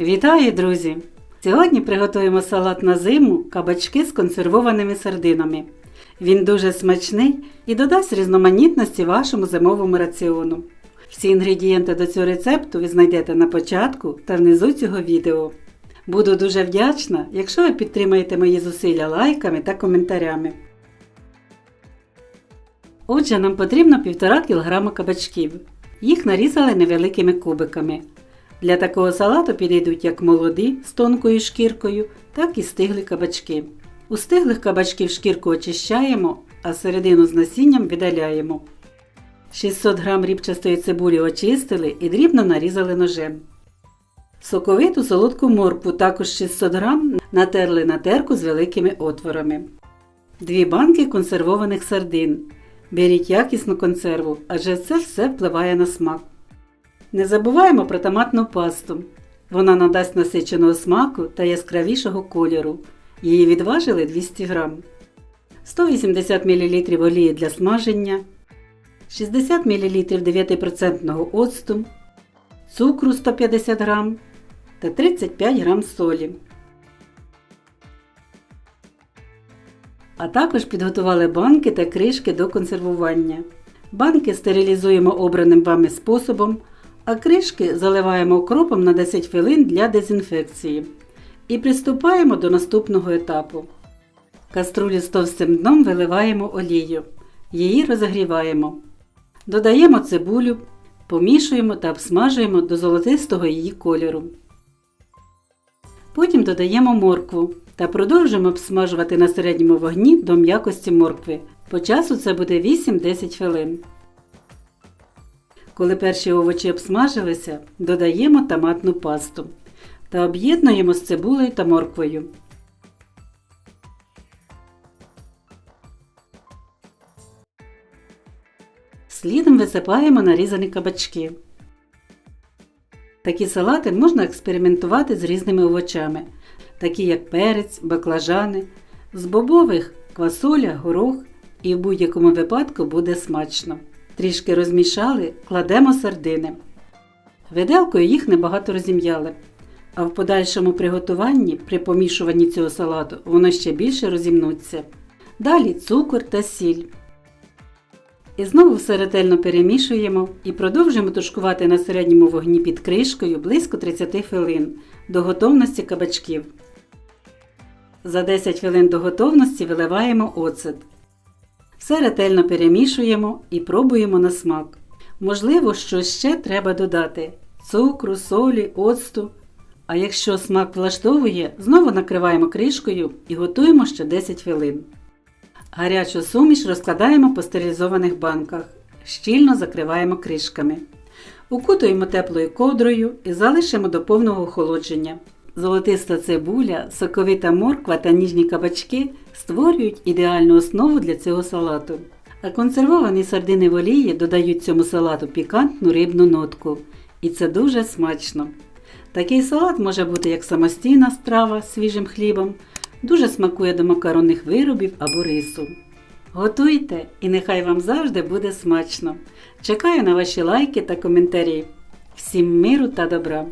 Вітаю, друзі! Сьогодні приготуємо салат на зиму кабачки з консервованими сардинами. Він дуже смачний і додасть різноманітності вашому зимовому раціону. Всі інгредієнти до цього рецепту ви знайдете на початку та внизу цього відео. Буду дуже вдячна, якщо ви підтримаєте мої зусилля лайками та коментарями. Отже, нам потрібно 1,5 кг кабачків. Їх нарізали невеликими кубиками. Для такого салату підійдуть як молоді з тонкою шкіркою, так і стиглі кабачки. У стиглих кабачків шкірку очищаємо, а середину з насінням видаляємо. 600 г рібчастої цибулі очистили і дрібно нарізали ножем. Соковиту солодку моркву також 600 г натерли на терку з великими отворами. Дві банки консервованих сардин. Беріть якісну консерву, адже це все впливає на смак. Не забуваємо про томатну пасту. Вона надасть насиченого смаку та яскравішого кольору. Її відважили 200 г. 180 мл олії для смаження, 60 мл 9% оцту, цукру 150 г та 35 г солі. А також підготували банки та кришки до консервування. Банки стерилізуємо обраним вами способом, а кришки заливаємо окропом на 10 хвилин для дезінфекції. І приступаємо до наступного етапу. Каструлі з товстим дном виливаємо олію. Її розігріваємо. Додаємо цибулю, помішуємо та обсмажуємо до золотистого її кольору. Потім додаємо моркву та продовжуємо обсмажувати на середньому вогні до м'якості моркви. По часу це буде 8-10 хвилин. Коли перші овочі обсмажилися, додаємо томатну пасту та об'єднуємо з цибулею та морквою. Слідом висипаємо нарізані кабачки. Такі салати можна експериментувати з різними овочами, такі як перець, баклажани, з бобових квасоля, горох і в будь-якому випадку буде смачно. Трішки розмішали, кладемо сардини. Виделкою їх небагато розім'яли, а в подальшому приготуванні при помішуванні цього салату воно ще більше розімнуться. Далі цукор та сіль. І знову все ретельно перемішуємо і продовжуємо тушкувати на середньому вогні під кришкою близько 30 хвилин до готовності кабачків. За 10 хвилин до готовності виливаємо оцет. Все ретельно перемішуємо і пробуємо на смак. Можливо, що ще треба додати цукру, солі, оцту. А якщо смак влаштовує, знову накриваємо кришкою і готуємо ще 10 хвилин. Гарячу суміш розкладаємо по стерилізованих банках. Щільно закриваємо кришками. Укутуємо теплою ковдрою і залишимо до повного охолодження. Золотиста цибуля, соковита морква та ніжні кабачки створюють ідеальну основу для цього салату. А консервовані сардини в олії додають цьому салату пікантну рибну нотку. І це дуже смачно. Такий салат може бути як самостійна страва з свіжим хлібом, дуже смакує до макаронних виробів або рису. Готуйте і нехай вам завжди буде смачно. Чекаю на ваші лайки та коментарі. Всім миру та добра!